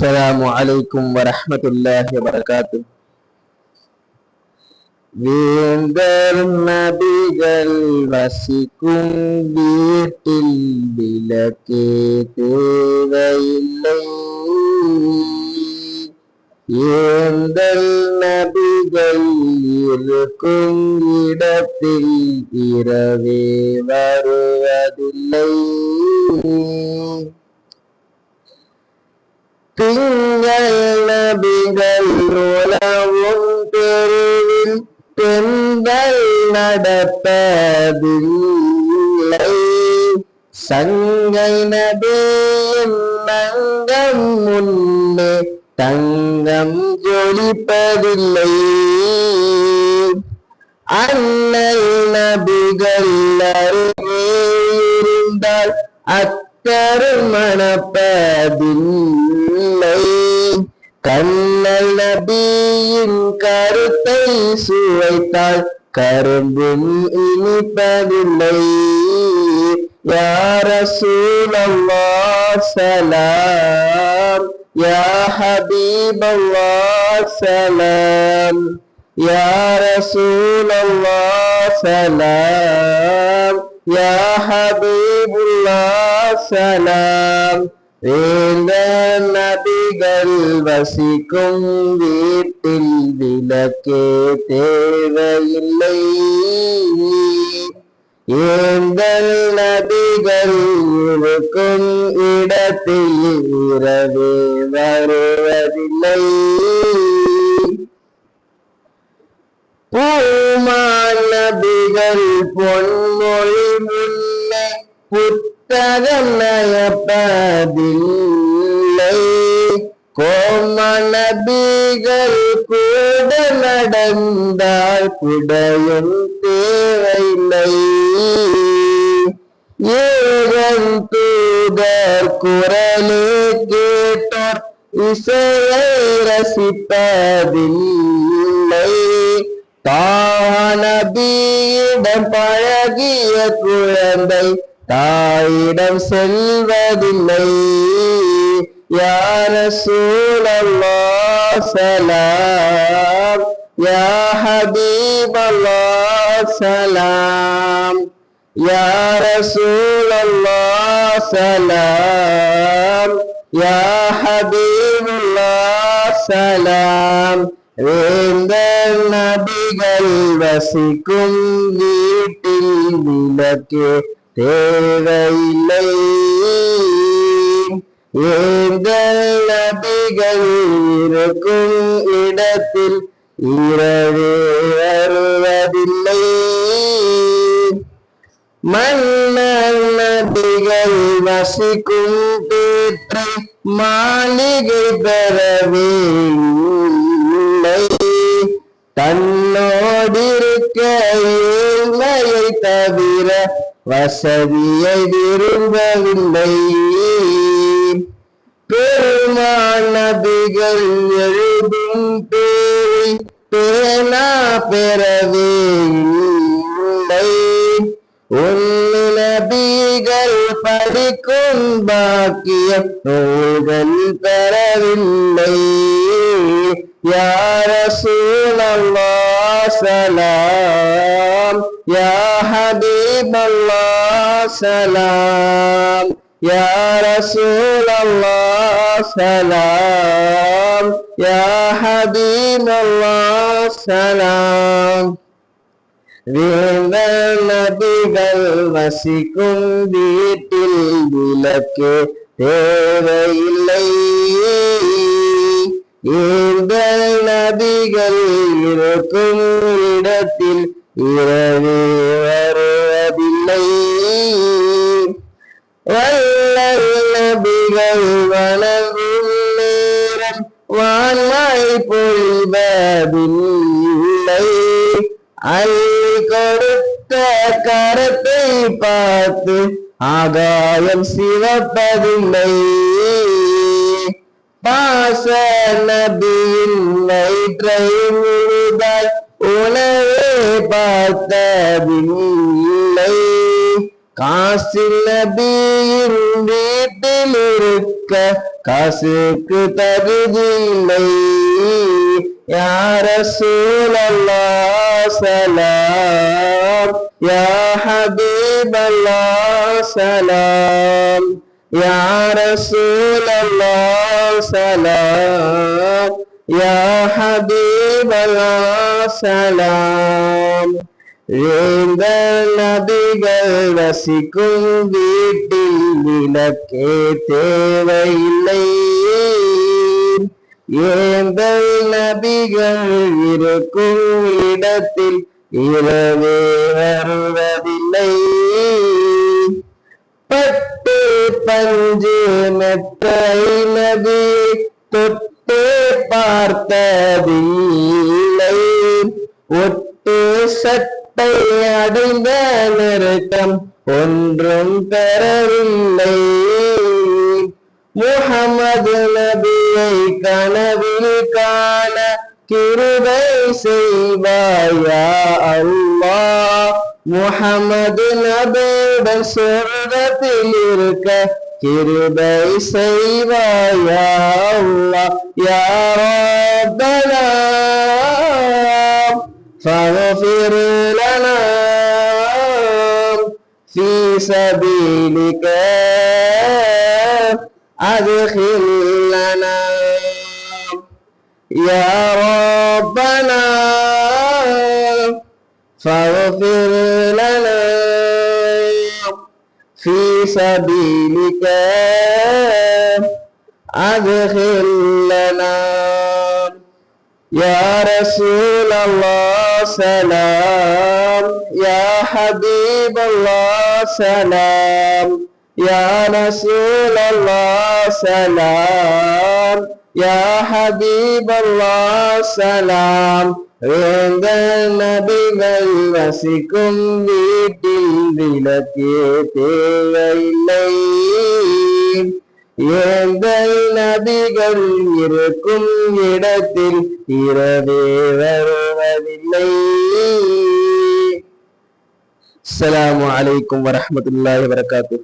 السلام عليكم ورحمة الله وبركاته. بين دار ما بيجل وسكون بيت البلاكيت يندل نبي جليل كن يدفع إيرابي وروى الليل திங்கள் நபிகள் உலவும் தெருவில் பெண்கள் நடப்பதில்லை. சங்கை நபியின் நங்கம் முன்னே தங்கம் ஜொலிப்பதில்லை. அண்ணல் நபிகள் அருகே இருந்தால் அத் கருமணப்பதில்லை கண்ணல் நபியின் கருத்தை சுவைத்தாள் கரும்பும் இனிப்பதில்லை. யார சூழல்லா சலாம். யா ஹபீபல்லா சலாம். யார சூழல்லா சலாம். யா வசலாம் வேந்த நபிகள் வசிக்கும் வீட்டில் விளக்கே தேவையில்லை. ஏந்தல் நபிகள் இருக்கும் இடத்தில் இரவே வருவதில்லை. பூமான் நபிகள் பொன்மொழி முன்னே புத்தகம் நயப்பதில்லை கோம நபிகள் கூட நடந்தால் குடையும் தேவையில்லை. ஏகன் தூதர் குரலே கேட்டார் இசையை ரசிப்பதில்லை. தான பீடம் பழகிய குழந்தை தாயிடம் செல்வதில்லை. யார சூழல்லா சலாம். யா ஹபீபல்லா சலாம். யார சூழல்லா சலாம். யா ஹபீபுல்லா சலாம். வேந்தர் நபிகள் வசிக்கும் வீட்டில் விளக்கே தேவையில்லை. ஏந்த நபிகள் இருக்கும் இடத்தில் இரவே வருவதில்லை மன்னர் நபிகள் வசிக்கும் பேற்று மாளிகை பெறவே தன்னோடிருக்க ஏழ்மையை தவிர வசதியை விரும்பவில்லை. பெருமான் நபிகள் எழுதும் பேரை பேனா பெறவே இல்லை. உன்னு நபிகள் படிக்கும் பாக்கியம் நூல்கள் பெறவில்லை. يا رسول الله سلام. يا حبيب الله سلام. يا رسول الله سلام. يا حبيب الله سلام. വീണൽ നദികൾ വസിക്കും വീട്ടിൽ വിലക്ക് கரத்தை பார்த்து ஆகாயம் சிவப்பதில்லை. பாச நபியின் வயிற்றை முழுதாய் உணவே பார்த்ததில்லை. காசில் நபியின் வீட்டில் இருக்க காசுக்கு தகுதியில்லை. رسول الله سلام. يا حبيب الله سلام. يا رسول الله سلام. يا حبيب الله سلام. வேந்த நபிகள் வசிக்கும் வீட்டில் விளக்கே தேவையில்லை ஏந்தல் நபிகள் இருக்கும் இடத்தில் இரவே வருவதில்லை? பட்டு பஞ்சு மெத்தை நபி தொட்டு பார்த்ததில்லை. ஒட்டு சட்டை அடைந்த நெருக்கம் ஒன்றும் பெறவில்லை. முகமது நபி கனவில் காண கிருபை செய்வாயா அல்லாஹ் முகமது நபியுடன் சொர்க்கத்தில் இருக்க கிருபை செய்வாயா அல்லாஹ் யா ரப்பனா فاغفر لنا في سبيلك أدخلنا يا ربنا فاغفر لنا في سبيلك. أدخلنا يا رسول الله سلام. يا حبيب الله سلام. يا رسول الله سلام. يا حبيب الله سلام வேந்தல் நபிகள் வசிக்கும் வீட்டில் விளக்கே தேவையில்லை ஏந்தல் நபிகள் இருக்கும் இடத்தில் இரவே வருவதில்லை அஸ்ஸலாமு அலைக்கும் வரஹ்மத்துல்லாஹி வரகாத்துஹு